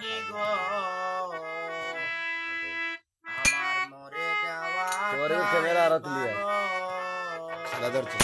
কি গো আমার মরে যাওয়া তোমার ক্যামেরা আরও তুলিয়া। ভালো। খেলা ধরছে